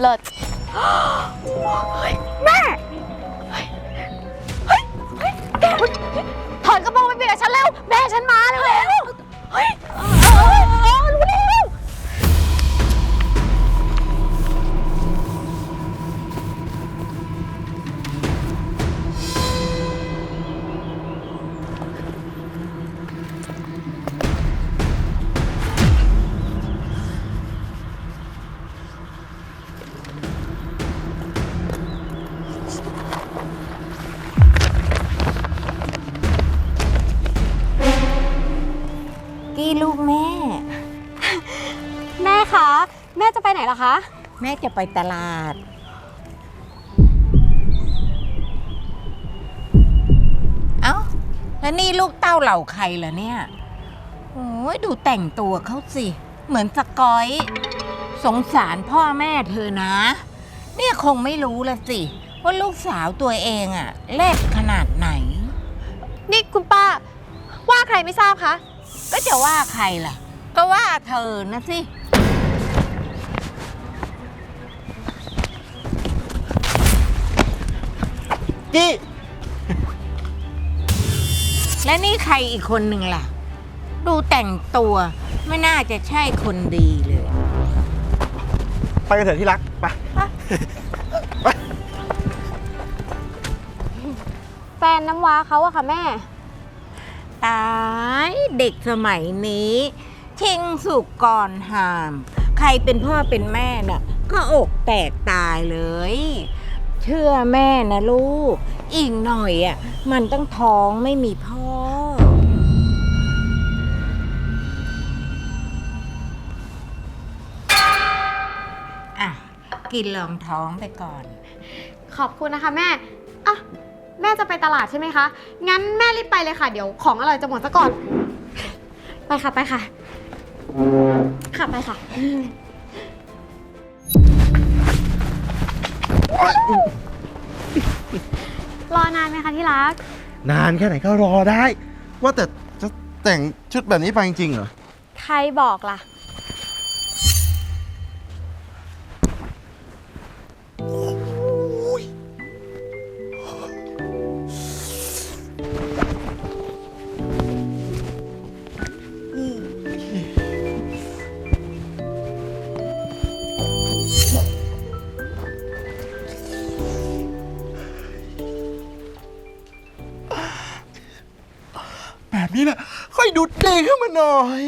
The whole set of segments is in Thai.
เลิศแม่เฮ้ยเฮ้ยเฮ้ยแกถอนกระโปรงไปเปียกกับฉันเร็ว แม่ฉันมาเร็วเร็วเฮ้ย ล่ะคะ แม่จะไปตลาด เอ้า แล้วนี่ลูกเต้าเหล่าใครล่ะเนี่ย โอ้ยดูแต่งตัวเขาสิ เหมือนสกอย สงสารพ่อแม่เธอนะ เนี่ยคงไม่รู้ละสิ ว่าลูกสาวตัวเองอะเล็กขนาดไหน นี่คุณป้า ว่าใครไม่ทราบคะ ก็จะว่าใครล่ะ ก็ว่าเธอนะสิ กี้ และนี่ใครอีกคนหนึ่งล่ะ ดูแต่งตัวไม่น่าจะใช่คนดีเลย ไปกันเถอะที่รัก ไป แฟนน้ำว้าเขาอะค่ะแม่ ตายเด็กสมัยนี้ทิ้งสุกก่อนหาม ใครเป็นพ่อเป็นแม่น่ะ ก็อกแตกตายเลย เชื่อแม่นะลูก อีกหน่อยอะมันต้องท้องไม่มีพ่อ อะ กินรองท้องไปก่อน ขอบคุณนะคะแม่อะแม่จะไปตลาดใช่ไหมคะ งั้นแม่รีบไปเลยค่ะ เดี๋ยวของอร่อยจะหมดซะก่อน ไปค่ะไปค่ะ ค่ะไปค่ะ รอนานไหมคะที่รัก นานแค่ไหนก็รอได้ ว่าแต่จะแต่งชุดแบบนี้ไปจริงๆเหรอ ใครบอกล่ะ ดูดีขึ้นมาหน่อย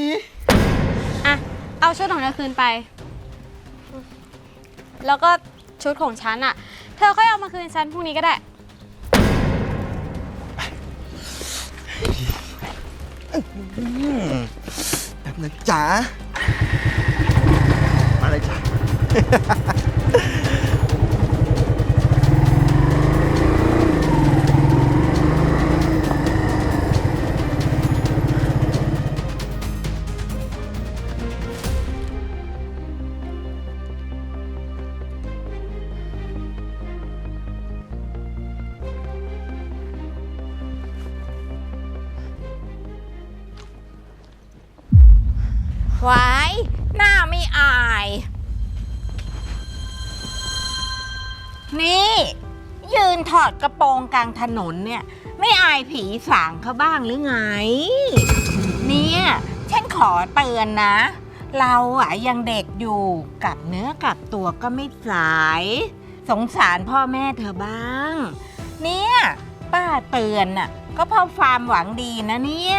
อะ เอาชุดของเธอคืนไป แล้วก็ชุดของฉันอะเธอค่อยเอามาคืนฉันพรุ่งนี้ก็ได้ แบบนะจ๋ามาเลยจ้ะ ไว้หน้าไม่อาย นี่ ยืนถอดกระโปรงกลางถนนเนี่ย ไม่อายผีสางเขาบ้างหรือไง เนี่ยฉันขอเตือนนะ เราอะยังเด็กอยู่กับเนื้อกับตัวก็ไม่สาย สงสารพ่อแม่เธอบ้าง เนี่ยป้าเตือนน่ะก็เพราะความหวังดีนะเนี่ย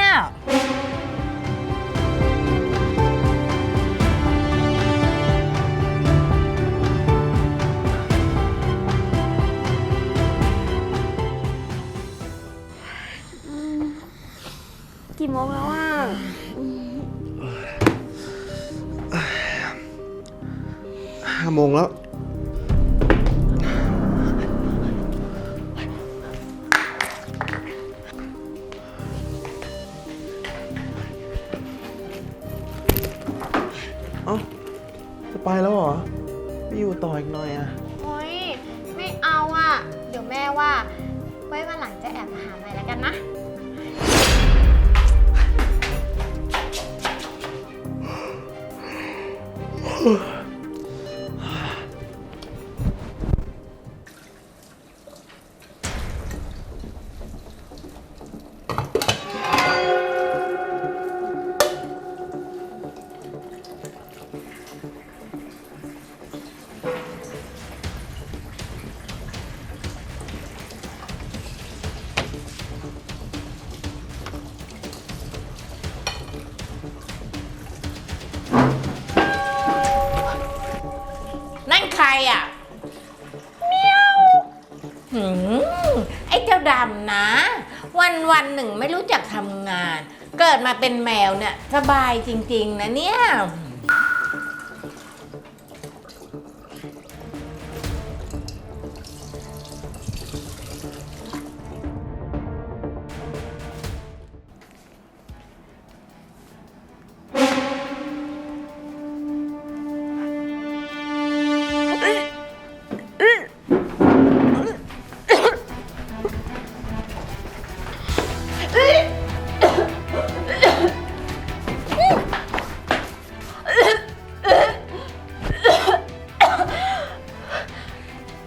าโมงแล้ว อะเมียวหืมไอ้เจ้าดำนะ วันวันหนึ่งไม่รู้จักทำงาน เกิดมาเป็นแมวเนี่ย สบายจริง ๆ นะเนี่ย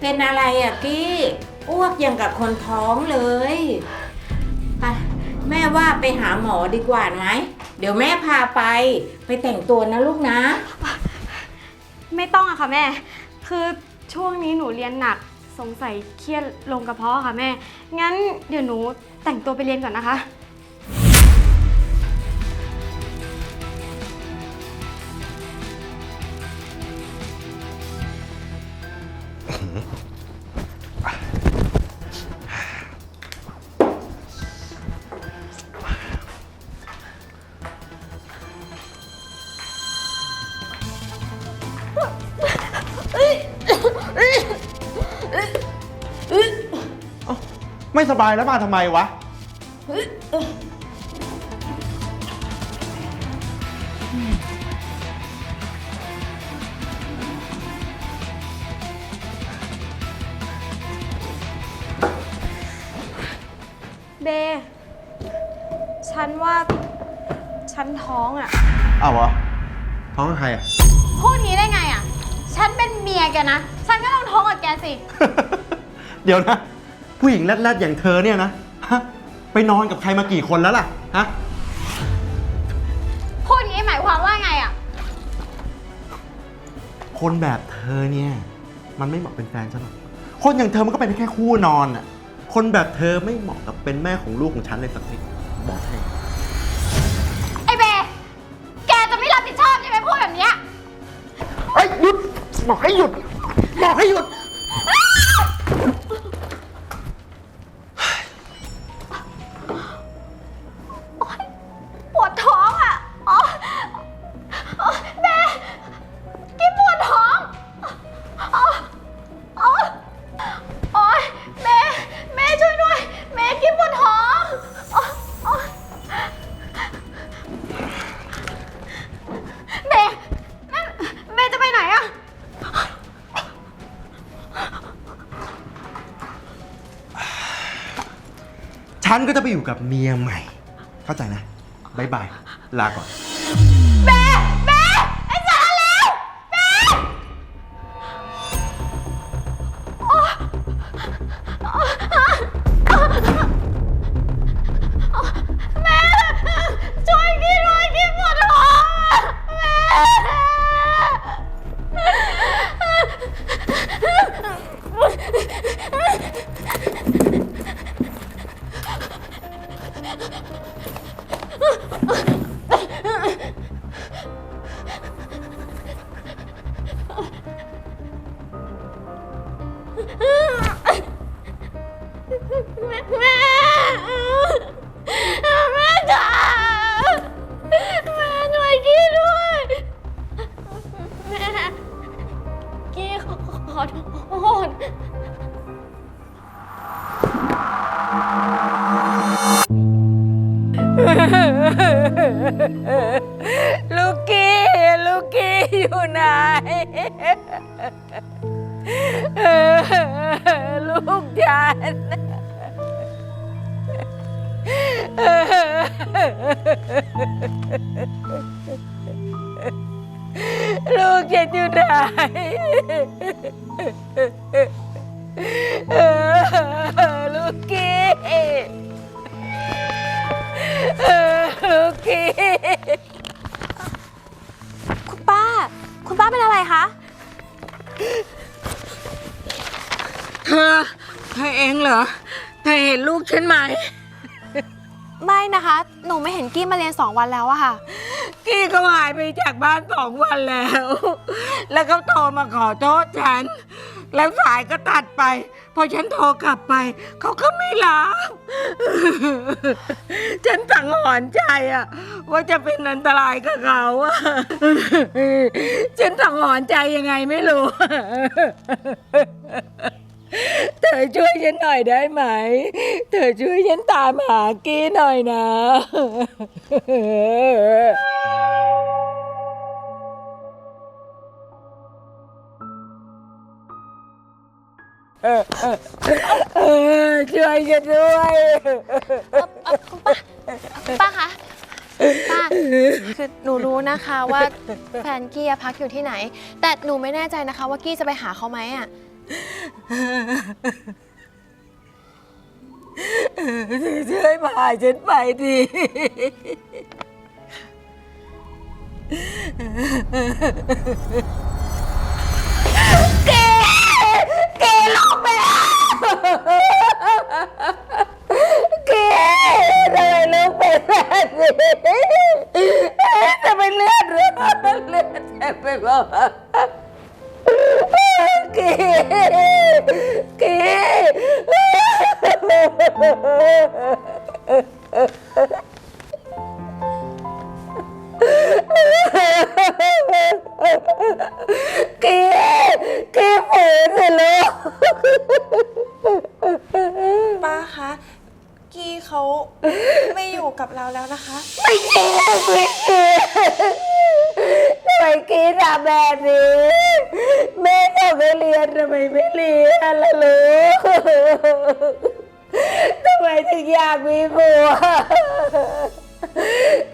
เป็นอะไรอะกี้อ้วกยังกับคนท้องเลยไปแม่ว่าไปหาหมอดีกว่าไหมเดี๋ยวแม่พาไป ไปแต่งตัวนะลูกนะ ไม่ต้องอะค่ะแม่ คือช่วงนี้หนูเรียนหนักสงสัยเครียดลงกระเพาะค่ะแม่ งั้นเดี๋ยวหนูแต่งตัวไปเรียนก่อนนะคะ สบายแล้วมาทำไมวะ เบ ฉันว่า ฉันท้องอะอ้าวเหรอ ท้องกับใครอะ พูดงี้ได้ไงอะฉันเป็นเมียแกนะ ฉันก็ต้องท้องกับแกสิ เดี๋ยวนะ ผู้หญิงแรดๆอย่างเธอเนี่ยนะฮะไปนอนกับใครมากี่คนแล้วล่ะฮะพูดงี้หมายความว่าไงอะคนแบบเธอเนี่ยมันไม่เหมาะเป็นแฟนฉันหรอกคนอย่างเธอมันก็เป็นแค่คู่นอนอะคนแบบเธอไม่เหมาะกับเป็นแม่ของลูกของฉันเลยสักนิดบอกให้ ไอ้เบแกจะไม่รับผิดชอบใช่ไหมพูดแบบเนี้ยเฮ้ยหยุดบอกให้หยุด ฉันก็จะไปอยู่กับเมียใหม่ เข้าใจนะบายบาย ลาก่อน ลูกฉันอยู่ไหนลูกกี้ลูกกี้คุณป้า คุณป้าเป็นอะไรคะเธอเธอเองเหรอ เธอเห็นลูกฉันไหม ไม่นะคะ หนูไม่เห็นกี้มาเรียนสองวันแล้วอะค่ะกี้ก็หายไปจากบ้านสองวันแล้ว แล้วก็โทรมาขอโทษฉัน แล้วสายก็ตัดไป พอฉันโทรกลับไป เขาก็ไม่รับ ฉันสังหรณ์ใจอะว่าจะเป็นอันตรายกับเขาอะฉันสังหรณ์ใจยังไงไม่รู้ เธอช่วยฉันหน่อยได้ไหม เธอช่วยฉันตามหากี้หน่อยนะเออช่วยฉันด้วย ป้าคะ ป้า คือหนูรู้นะคะว่าแฟนกี้อะพักอยู่ที่ไหน แต่หนูไม่แน่ใจนะคะว่ากี้จะไปหาเขาไหมอะ ช่วยพาฉันไปดิเกเกลงไปเกทำไมลูกเป็นแบบนี้ทำไมเลือดเลือดเลือดเต็มไปหมด กเกเกเกฝืนเลยลูกป้าคะกี้เขาไม่อยู่กับเราแล้วนะคะ ไม่เกไม่เก ทำไมเกทำแบบนี้แม่ต้องไปเรียนทำไมไม่เรียนล่ะลูกทำไมถึงอยากมีผัว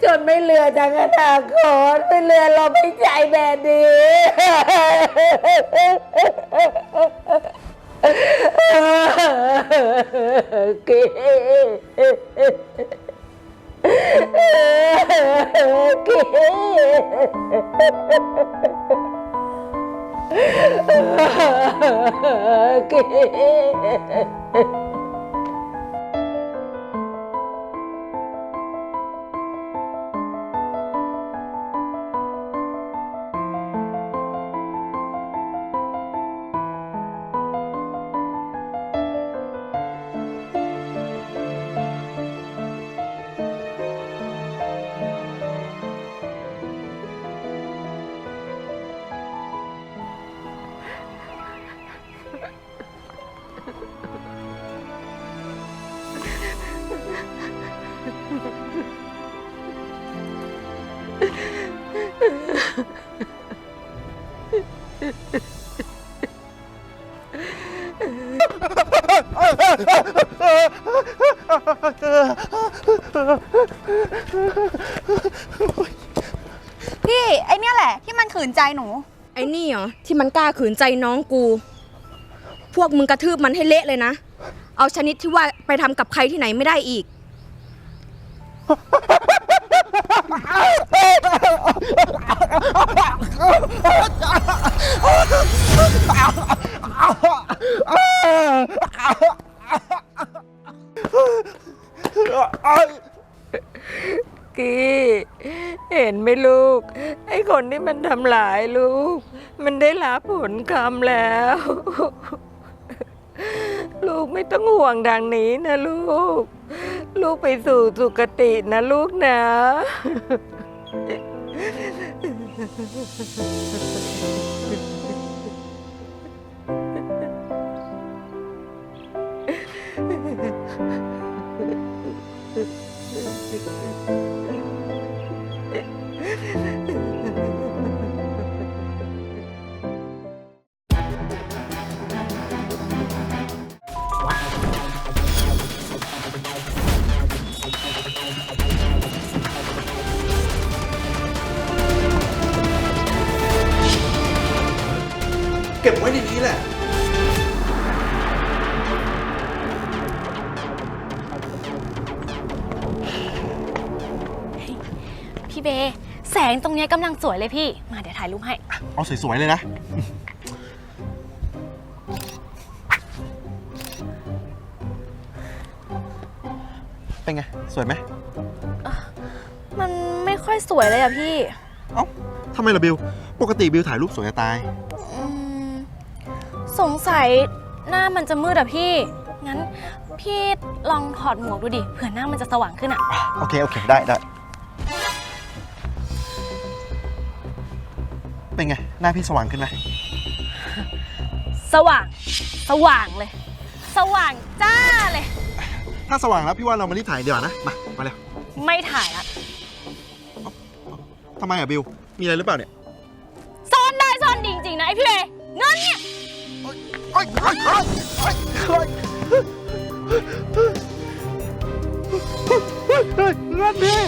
จนไม่เหลือทางอนาคตไม่เหลือลมหายใจแบบนี้ก๋ เก๋ พี่ ไอเนี่ยแหละ ที่มันขืนใจหนู ไอ้นี่เหรอที่มันกล้าขืนใจน้องกู พวกมึงกระทืบมันให้เละเลยนะ เอาชนิดที่ว่าไปทำกับใครที่ไหนไม่ได้อีก กี้เห็นไหมลูก ไอ้คนที่มันทำร้ายลูก มันได้รับผลกรรมแล้ว ลูกไม่ต้องห่วงดังนี้นะลูก ลูกไปสู่สุคตินะลูกนะเก็ 嗯。 งตรงเนี้ยกำลังสวยเลยพี่ มาเดี๋ยวถ่ายรูปให้ เอาสวยๆเลยนะ เป็นไง สวยไหม มันไม่ค่อยสวยเลยอะพี่ เอ้าทำไมล่ะบิว ปกติบิวถ่ายรูปสวยจะตาย อืม สงสัยหน้ามันจะมืดอะพี่ งั้นพี่ลองถอดหมวกดูดิ เผื่อหน้ามันจะสว่างขึ้นอะ โอเค โอเค ได้ได้ เป็นไง หน้าพี่สว่างขึ้นไหมสว่าง สว่างเลย สว่างจ้าเลย ถ้าสว่างแล้วพี่ว่าเรามารีบถ่ายดีกว่านะ มา มาเร็วไม่ถ่ายละทำไมอะบิว มีอะไรหรือเปล่าเนี่ยซ่อนได้ซ่อนดีจริงๆนะไอพี่เบย์เงินเนี่ย โอ๊ยโอ๊ยโอ๊ยโอ๊ยโอ๊ยโอ๊ยเงินพี่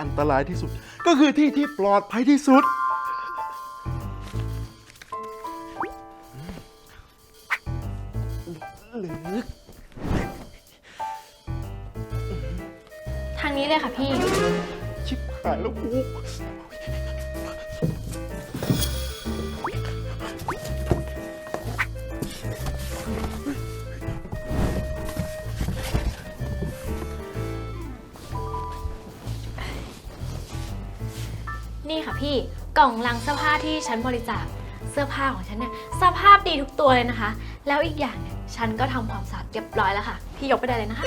อันตรายที่สุด ก็คือที่ที่ปลอดภัยที่สุด ที่ฉันบริจาคเสื้อผ้าของฉันเนี่ยสภาพดีทุกตัวเลยนะคะ แล้วอีกอย่างเนี่ยฉันก็ทำความสะอาดเรียบร้อยแล้วค่ะ พี่ยกไปได้เลยนะคะ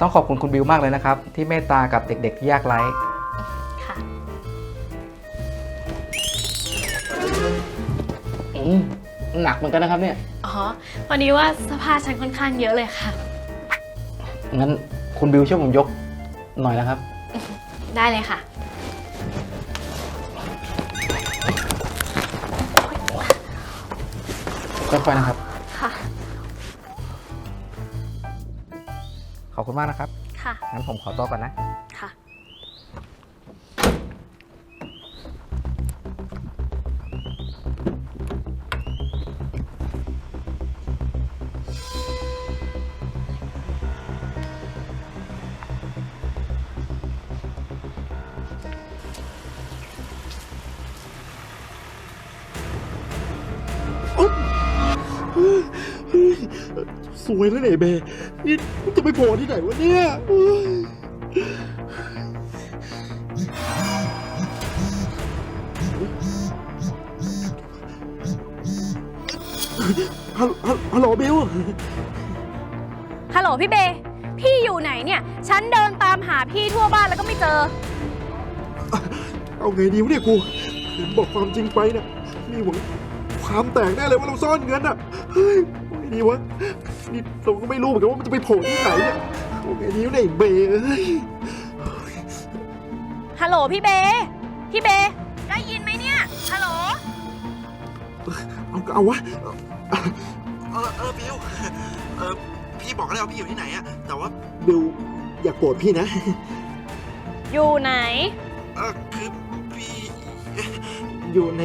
ต้องขอบคุณคุณบิวมากเลยนะครับ ที่เมตตากับเด็กๆที่ยากไร้ค่ะ อืมหนักเหมือนกันนะครับเนี่ยอ๋อพอดีว่าเสื้อผ้าฉันค่อนข้างเยอะเลยค่ะ งั้นคุณบิวช่วยผมยกหน่อยนะครับ ได้เลยค่ะ ค่อยๆนะครับ ค่ะ ขอบคุณมากนะครับ ค่ะ งั้นผมขอตัวก่อนนะ สวยแล้วเนี่ยเบนี่จะไปโผล่ที่ไหนวะเนี่ยโอ๊ยฮัลฮัลฮัลโหลบิวฮัลโหลพี่เบย์พี่อยู่ไหนเนี่ย ฉันเดินตามหาพี่ทั่วบ้านแล้วก็ไม่เจอ เอาไงดีวะเนี่ยกูเห็นบอกความจริงไปเนี่ยมีหวังความแตกแน่เลยว่าเราซ่อนเงินอะเฮ้ยเอาไงดีวะ นี่เราก็ไม่รู้เหมือนกันว่ามันจะไปโผล่ที่ไหนเนี่ยเอาไงดีวะเนี่ยไอ้เบเอ้ยฮัลโหลพี่เบย์พี่เบย์ได้ยินไหมเนี่ย ฮัลโหล เอาก็เอาวะเออเออบิวเออพี่บอกแล้วว่าพี่อยู่ที่ไหนอะแต่ว่าบิวอย่าโกรธพี่นะ อยู่ไหน เออคือพี่อยู่ใน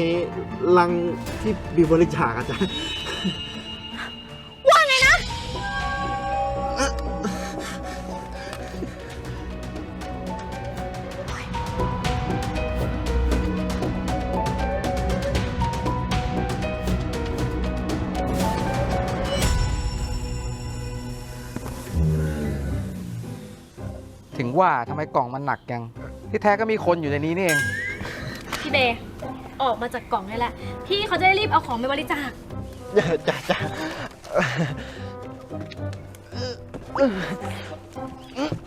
ลังที่บิวบริจาคอะจ๊ะ ว่าทำไมกล่องมันหนักจัง ที่แท้ก็มีคนอยู่ในนี้นี่เอง พี่เบย์ออกมาจากกล่องได้แล้วพี่เขาจะได้รีบเอาของไปบริจาคจ้ะจ้ะ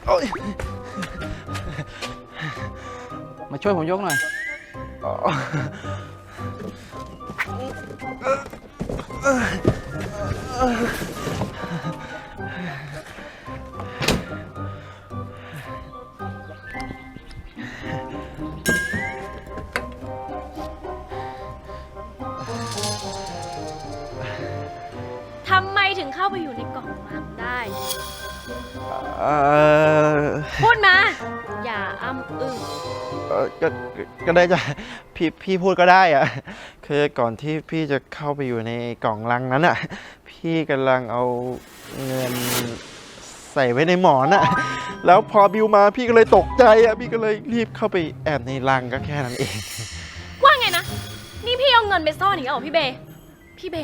โอ๊ยมาช่วยผมยกหน่อยอ๋ เข้าไปอยู่ในกล่องลังได้ เออพูดมา อย่าอ้ำอึ้งเอ่อก็ก็ก็ได้จ้ะพี่พี่พูดก็ได้อะคือก่อนที่พี่จะเข้าไปอยู่ในกล่องลังนั้นอะพี่กำลังเอาเงินใส่ไว้ในหมอนอะแล้วพอบิวมาพี่ก็เลยตกใจอะพี่ก็เลยรีบเข้าไปแอบในรังก็แค่นั้นเอง ว่าไงนะ นี่พี่เอาเงินไปซ่อนอีกแล้วเหรอพี่เบ พี่เบ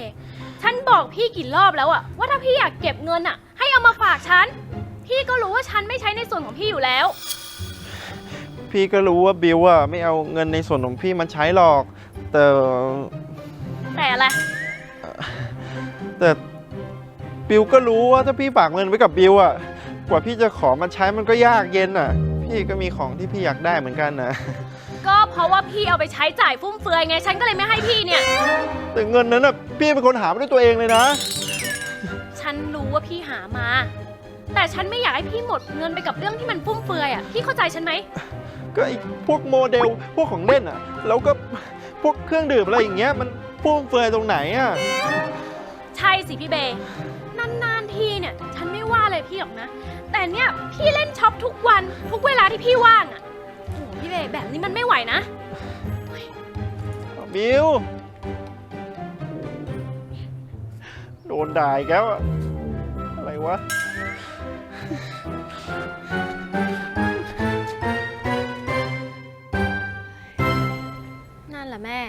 ฉันบอกพี่กี่รอบแล้วอะว่าถ้าพี่อยากเก็บเงินอะให้เอามาฝากฉัน พี่ก็รู้ว่าฉันไม่ใช้ในส่วนของพี่อยู่แล้ว พี่ก็รู้ว่าบิวอะไม่เอาเงินในส่วนของพี่มาใช้หรอก แต่แต่อะไร แต่บิวก็รู้ว่าถ้าพี่ฝากเงินไว้กับบิวอะกว่าพี่จะขอมันใช้มันก็ยากเย็นอะพี่ก็มีของที่พี่อยากได้เหมือนกันนะ ก็เพราะว่าพี่เอาไปใช้จ่ายฟุ่มเฟือยไง ฉันก็เลยไม่ให้พี่เนี่ย แต่เงินนั้นอะพี่เป็นคนหามาด้วยตัวเองเลยนะ ฉันรู้ว่าพี่หามา แต่ฉันไม่อยากให้พี่หมดเงินไปกับเรื่องที่มันฟุ่มเฟือยอะพี่เข้าใจฉันไหม ก็ไอ้พวกโมเดลพวกของเล่นอะ แล้วก็พวกเครื่องดื่มอะไรอย่างเงี้ยมันฟุ่มเฟือยตรงไหนอะ ใช่สิพี่เบย์นานๆทีเนี่ย ฉันไม่ว่าเลยพี่หรอกนะ แต่เนี่ยพี่เล่นช็อปทุกวันทุกเวลาที่พี่ว่างอะโอ้โห พี่เบย์แบบนี้มันไม่ไหวนะบิวโดนด่าอีกแล้วอะอะไรวะ นั่นแหละแม่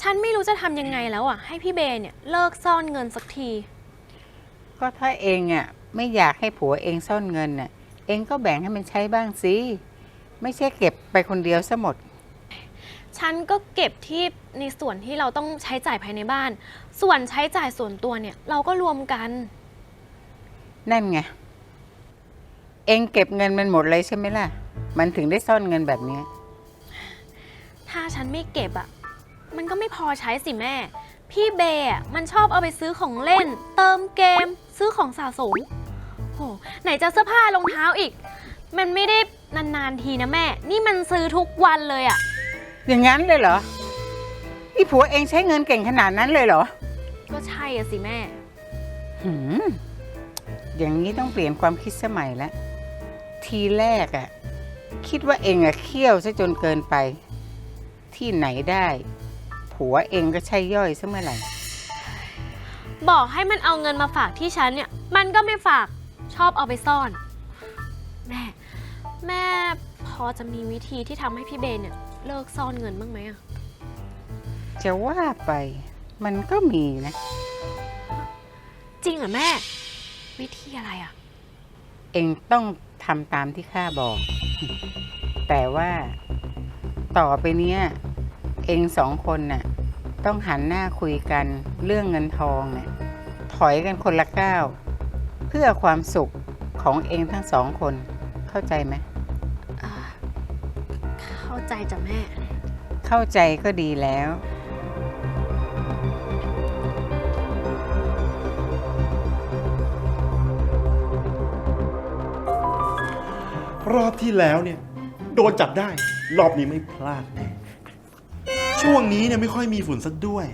ฉันไม่รู้จะทำยังไงแล้วอะให้พี่เบย์เนี่ยเลิกซ่อนเงินสักที ก็ถ้าเองอะไม่อยากให้ผัวเองซ่อนเงินน่ะ เองก็แบ่งให้มันใช้บ้างสิ ไม่ใช่เก็บไปคนเดียวซะหมด ฉันก็เก็บที่ในส่วนที่เราต้องใช้จ่ายภายในบ้าน ส่วนใช้จ่ายส่วนตัวเนี่ย เราก็รวมกัน นั่นไง เองเก็บเงินมันหมดเลยใช่ไหมล่ะ มันถึงได้ซ่อนเงินแบบเนี้ยถ้าฉันไม่เก็บอะมันก็ไม่พอใช้สิแม่ พี่เบย์อะมันชอบเอาไปซื้อของเล่น เติมเกม ซื้อของสะสมโหไหนจะเสื้อผ้ารองเท้าอีก มันไม่ได้นานๆทีนะแม่ นี่มันซื้อทุกวันเลยอะอย่างนั้นเลยเหรอ นี่ผัวเองใช้เงินเก่งขนาดนั้นเลยเหรอ ก็ใช่อะสิแม่ หืม อย่างนี้ต้องเปลี่ยนความคิดสมัยแล้ว ทีแรกอะคิดว่าเองอะเคี่ยวซะจนเกินไป ที่ไหนได้ ผัวเองก็ใช่ย่อยซะเมื่อไหร่ บอกให้มันเอาเงินมาฝากที่ฉันเนี่ย มันก็ไม่ฝาก ชอบเอาไปซ่อน แม่ แม่พอจะมีวิธีที่ทำให้พี่เบย์เนี่ยเลิกซ่อนเงินบ้างไหมอะจะว่าไป มันก็มีนะ จริงเหรอแม่ วิธีอะไรอะเองต้องทำตามที่ข้าบอก แต่ว่าต่อไปเนี้ย เองสองคนน่ะ ต้องหันหน้าคุยกันเรื่องเงินทองน่ะถอยกันคนละก้าว เพื่อความสุขของเองทั้งสองคน เข้าใจไหมอ่าเข้าใจจ้ะแม่ เข้าใจก็ดีแล้ว รอบที่แล้วเนี่ย โดนจับได้ รอบนี้ไม่พลาดแน่ช่วงนี้เนี่ยไม่ค่อยมีฝุ่นสักด้วย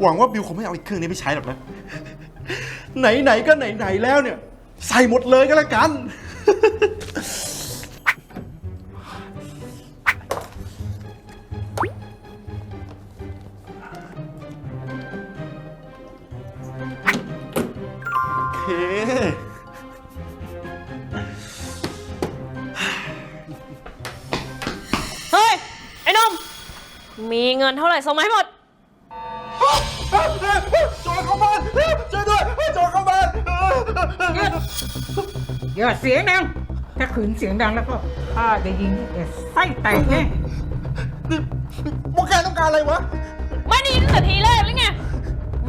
หวังว่าบิวคงไม่เอาไอ้เครื่องนี้ไปใช้หรอกนะ ไหนๆก็ไหนๆแล้วเนี่ย ใส่หมดเลยก็แล้วกันโอ เคเฮ้ย ไอ้หนม มีเงินเท่าไหร่ส่งมาให้หมด โจรเข้าบ้านช่วยด้วยโจรเข้าบ้าน อย่าเสียงดัง ถ้าขืนเสียงดังแล้วก็ข้าจะยิงแกไส้แตกแน่นี่พวกแกต้องการอะไรวะ ไม่ได้ยินตั้งแต่ทีแรกหรือไง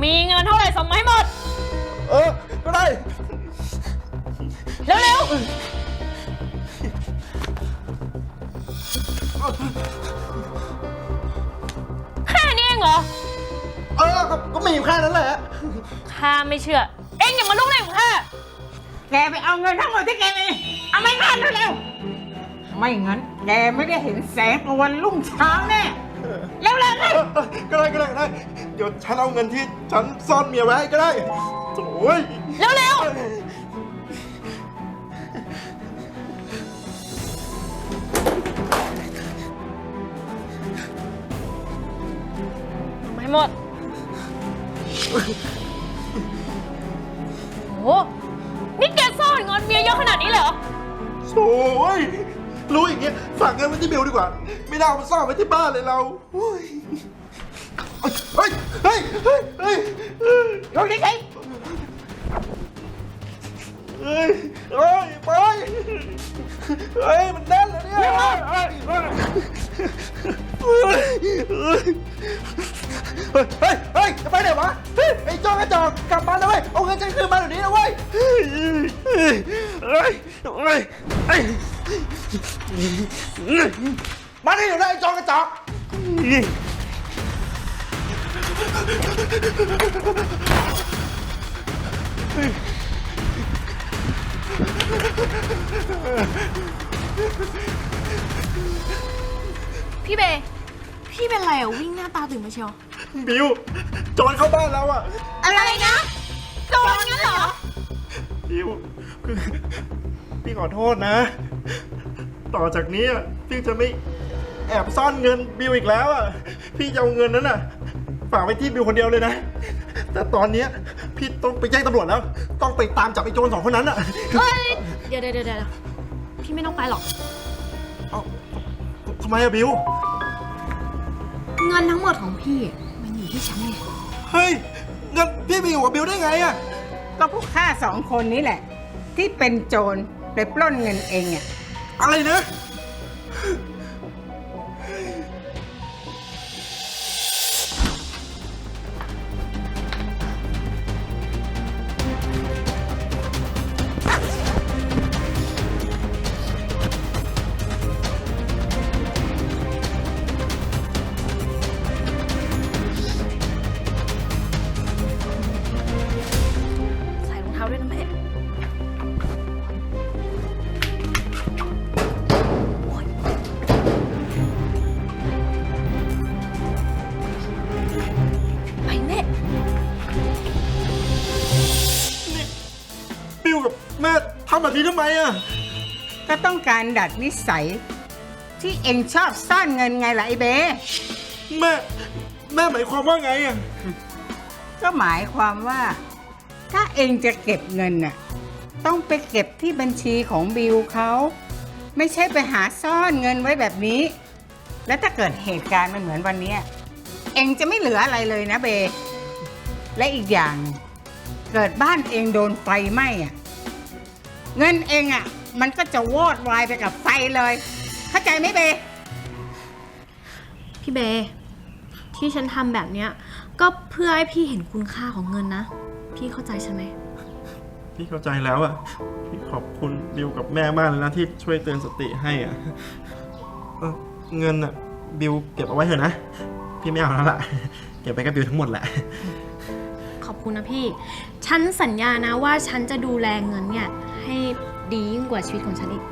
มีเงินเท่าไหร่ส่งมาให้หมด เออ ก็ได้ เร็วๆ แค่นี้เองเหรอ เออ ก็ก็มีอยู่แค่นั้นแหละ ข้าไม่เชื่อ เอ็งอย่ามาลุกเล่นกับข้า แกไปเอาเงินทั้งหมดที่แกมีเอาไม่มาเร็วๆไม่งั้นแกไม่ได้เห็นแสงของวันรุ่งเช้าแน่เร็วๆเลย เออก็ได้ก็ได้ก็ได้ เดี๋ยวฉันเอาเงินที่ฉันซ่อนเมียไว้ให้ก็ได้โถ่ยเร็วๆเอามาให้หมด โอ้โห ยรู้อย่างเงี้ยฝากเงินไว้ที่บิวดีกว่า ไม่ได้เอามาซ่อนไว้ที่บ้านเลยเราโอ้ยเฮ้ยเฮ้ยเฮ้ยเฮ้ยเฮ้ยลงดิไงเฮ้ยเฮ้ยไปเฮ้ยมันแน่นแล้วเนี่ยเฮ้ยเฮ้ยเฮ้ยเฮ้ยเฮ้ยเฮ้ยจะไปไหนวะเฮ้ยไอ้จอกกระจอกกลับมาแล้วเว้ยเอาเงินฉันคืนมาเดี๋ยวนี้นะเว้ยเฮ้ยเฮ้ยเฮ้ยเฮ้ยเฮ้ย มาดิเดี๋ยวนะไอ้จอกกระจอกพี่เบย์พี่เป็นไรอะวิ่งหน้าตาตื่นมาเชียว บิวโจรเข้าบ้านแล้วอะ อะไรนะโดนงั้นเหรอ บิวคือพี่ขอโทษนะ ต่อจากนี้อะพี่จะไม่แอบซ่อนเงินบิวอีกแล้วอะ พี่จะเอาเงินนั้นอะฝากไว้ที่บิวคนเดียวเลยนะ แต่ตอนเนี้ยพี่ต้องไปแจ้งตำรวจแล้ว ต้องไปตามจับไอ้โจรสองคนนั้นอะเฮ้ยเดี๋ยวเดี๋ยวเดี๋ยวเดี๋ยวพี่ไม่ต้องไปหรอก เอาทำไมอะบิว เงินทั้งหมดของพี่ มันอยู่ที่ฉันไงเฮ้ยเงินพี่ไปอยู่กับบิวได้ไงอะก็พวกข้าสองคนนี้แหละ ที่เป็นโจรไปปล้นเงินเองอะ อะไรนะำแบบนี้ทำไมอะก็ต้องการดัดนิสัย ที่เองชอบซ่อนเงินไงล่ะไอ้เบ แม่ แม่หมายความว่าไงอะก็หมายความว่า ถ้าเองจะเก็บเงินน่ะต้องไปเก็บที่บัญชีของบิวเขา ไม่ใช่ไปหาซ่อนเงินไว้แบบนี้ แล้วถ้าเกิดเหตุการณ์มันเหมือนวันเนี้ยเองจะไม่เหลืออะไรเลยนะเบ และอีกอย่างหนึ่งเกิดบ้านเองโดนไฟไหม้อะ เงินเองอะมันก็จะวอดวายไปกับไฟเลย เข้าใจไหมเบ พี่เบย์ที่ฉันทำแบบเนี้ย ก็เพื่อให้พี่เห็นคุณค่าของเงินนะ พี่เข้าใจฉันไหม พี่เข้าใจแล้วอะพี่ขอบคุณบิวกับแม่มากเลยนะที่ช่วยเตือนสติให้อะเอ่อเงินอะบิวเก็บเอาไว้เถอะนะ พี่ไม่เอาแล้วล่ะ เก็บไปกับบิวทั้งหมดแหละ ขอบคุณนะพี่ ฉันสัญญานะว่าฉันจะดูแลเงินเนี่ยให้ดียิ่งกว่าชีวิตของฉันอีก